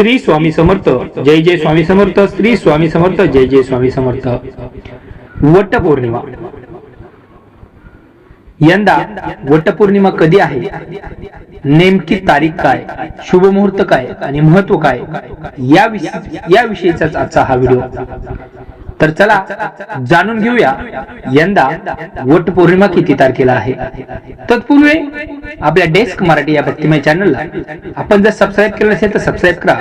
श्री स्वामी समर्थ. जय जय स्वामी समर्थ श्री स्वामी समर्थ जय जय स्वामी समर्थ. वटपौर्णिमा. यंदा वटपौर्णिमा कधी आहे? नेमकी तारीख काय? शुभ मुहूर्त काय? आणि महत्त्व काय? या याविषयीचाच आजचा हा व्हिडिओ. तर चला जाणून घेऊया यंदा वट पौर्णिमा किती तारखेला आहे. तत्पूर्वी आपल्या डेस्क मराठी या भक्तिमय चॅनलला आपण जर सबस्क्राईब केलं नसेल तर सबस्क्राईब करा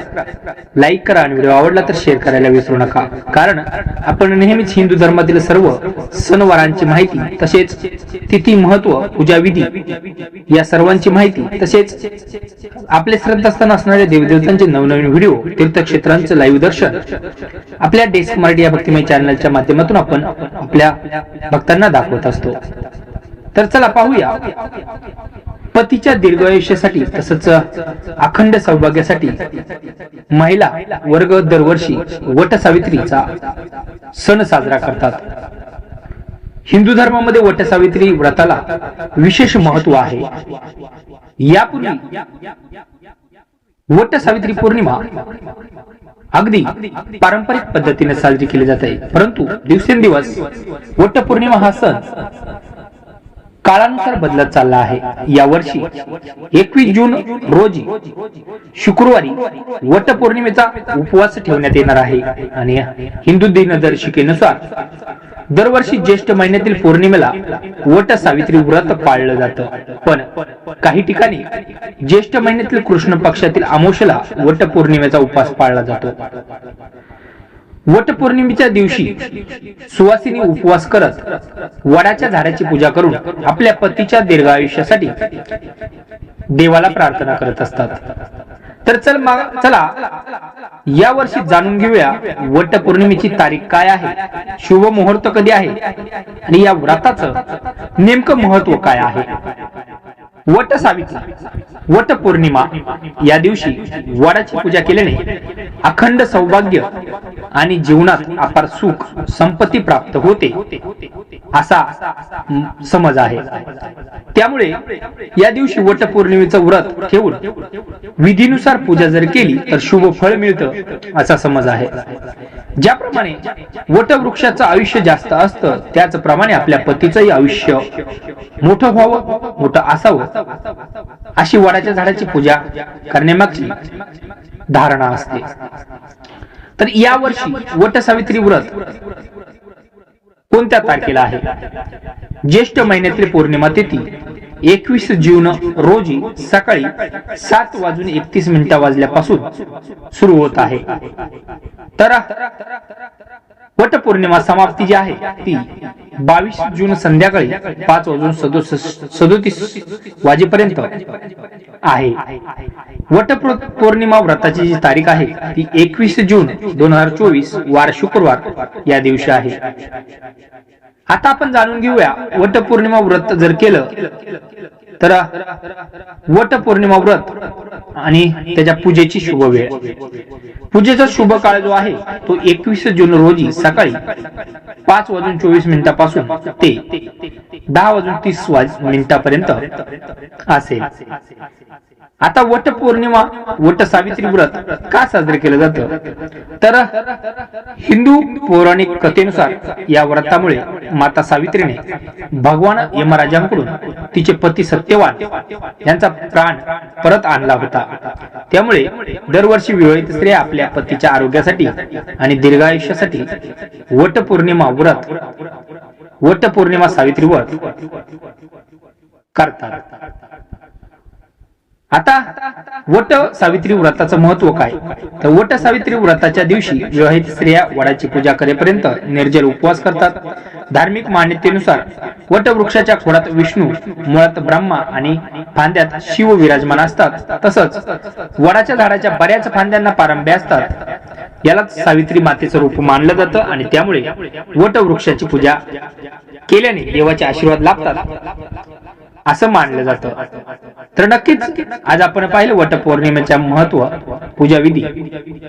लाईक करा आणि व्हिडिओ आवडला तर शेअर करायला विसरू नका. कारण आपण नेहमीच हिंदू धर्मातील सर्व सणवारांची माहिती तसेच तिथी महत्त्व पूजा विधी या सर्वांची माहिती तसेच आपले श्रद्धास्थान असणाऱ्या देवदेवतांचे नवनवीन व्हिडिओ तीर्थक्षेत्रांचं लाईव्ह दर्शन आपल्या डेस्क मराठी या भक्तिमय चॅनलच्या माध्यमातून आपण आपल्या भक्तांना दाखवत असतो. तर चला पाहूया. पतीच्या दीर्घ आयुष्यासाठी तसंच अखंड सौभाग्यासाठी महिला वर्ग दरवर्षी वट सावित्रीचा सण साजरा करतात. हिंदू धर्मामध्ये वट सावित्री व्रताला विशेष महत्त्व आहे. यापूर्वी वट सावित्री पौर्णिमा अगदी पारंपरिक पद्धतीने साजरी केली जाते. परंतु दिवसेंदिवस वटपौर्णिमा हा सण काळानुसार बदलत चालला आहे. या वर्षी एकवीस जून रोजी शुक्रवारी वटपौर्णिमेचा उपवास ठेवण्यात येणार आहे. आणि हिंदू दिनदर्शिकेनुसार दरवर्षी ज्येष्ठ महिन्यातील पौर्णिमेला वट सावित्री व्रत पाळलं जातं. पण काही ठिकाणी ज्येष्ठ महिन्यातील कृष्ण पक्षातील आमोशला वटपौर्णिमेचा उपवास पाळला जातो. वटपौर्णिमेच्या दिवशी सुवासिनी उपवास करत वडाच्या झाडाची पूजा करून आपल्या पतीच्या दीर्घ आयुष्यासाठी देवाला प्रार्थना करत असतात. तर चल मग चला या वर्षी जाणून घेऊया वट पौर्णिमेची तारीख काय आहे शुभ मुहूर्त कधी आहे आणि या व्रताचं नेमकं महत्त्व काय आहे. वट सावित्री वट पौर्णिमा या दिवशी वडाची पूजा केल्याने अखंड सौभाग्य आणि जीवनात अपार सुख संपत्ती प्राप्त होते असा समज आहे. त्यामुळे या दिवशी वटपौर्णिमेचं व्रत ठेवून विधीनुसार पूजा जर केली तर शुभ फळ मिळतं असा समज आहे. ज्याप्रमाणे वटवृक्षाचं आयुष्य जास्त असतं त्याचप्रमाणे आपल्या पतीचंही आयुष्य मोठं व्हावं मोठं असावं अशी वडाच्या झाडाची पूजा करण्यामागची धारणा असते. तर या वर्षी वट सावित्री व्रत कोणत्या तारखेला आहे? ज्येष्ठ महिन्यातील पौर्णिमा तिथी एकवीस जून रोजी सकाळी सात वाजून एकतीस मिनिटा वाजल्यापासून सुरू होत आहे. तर समाप्ती जी आहे ती बावीस जून संध्याकाळी पाच वाजून सदोतीस वाजेपर्यंत आहे. वट पौर्णिमा व्रताची जी तारीख आहे ती एकवीस जून दोन हजार चोवीस वार शुक्रवार या दिवशी आहे. आता आपण जाणून घेऊया वटपौर्णिमा व्रत जर केलं तर वट पौर्णिमा व्रत आणि त्याच्या पूजेची शुभ वेळ. पूजेचा शुभ काळ जो आहे तो एकवीस जून रोजी सकाळी पाच वाजून चोवीस मिनिटापासून ते दहा वाजून तीस मिनिटापर्यंत असेल. आता वट पौर्णिमा वट सावित्री व्रत का साजरे केलं जातं? तर हिंदू पौराणिक कथेनुसार या व्रतामुळे माता सावित्रीने भगवान यमराजांकडून तिचे पती सत्यवान यांचा प्राण परत आणला होता. त्यामुळे दरवर्षी विवाहित स्त्रिया आपल्या पतीच्या आरोग्यासाठी आणि दीर्घायुष्यासाठी वटपौर्णिमा व्रत वटपौर्णिमा सावित्री व्रत करतात. आता वट सावित्री व्रताचं महत्त्व काय? तर वट सावित्री व्रताच्या दिवशी विवाहित स्त्रिया वडाची पूजा करेपर्यंत निर्जल उपवास करतात. धार्मिक मान्यतेनुसार वटवृक्षाच्या खोडात विष्णू मुळात ब्रह्मा आणि फांद्यात शिव विराजमान असतात. तसंच वडाच्या झाडाच्या बऱ्याच फांद्यांना पारंब्या असतात. यालाच सावित्री मातेचं रूप मानलं जातं आणि त्यामुळे वटवृक्षाची पूजा केल्याने देवाचे आशीर्वाद लाभतात. असं मानलं जातं. तर नक्कीच आज आपण पाहिलं वटपौर्णिमेच्या महत्त्व पूजा विधी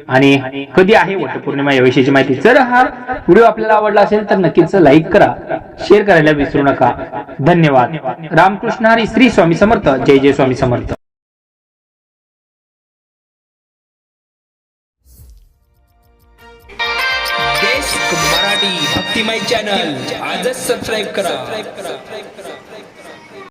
आणि कधी आहे वटपौर्णिमा याविषयीची माहिती? जर हा व्हिडिओ आपल्याला आवडला असेल तर नक्कीच लाईक करा शेअर करायला विसरू नका. धन्यवाद. रामकृष्ण हरी श्री स्वामी समर्थ. जय जय स्वामी समर्थ. मराठी भक्तिमय चॅनल आजच सबस्क्राईब करा.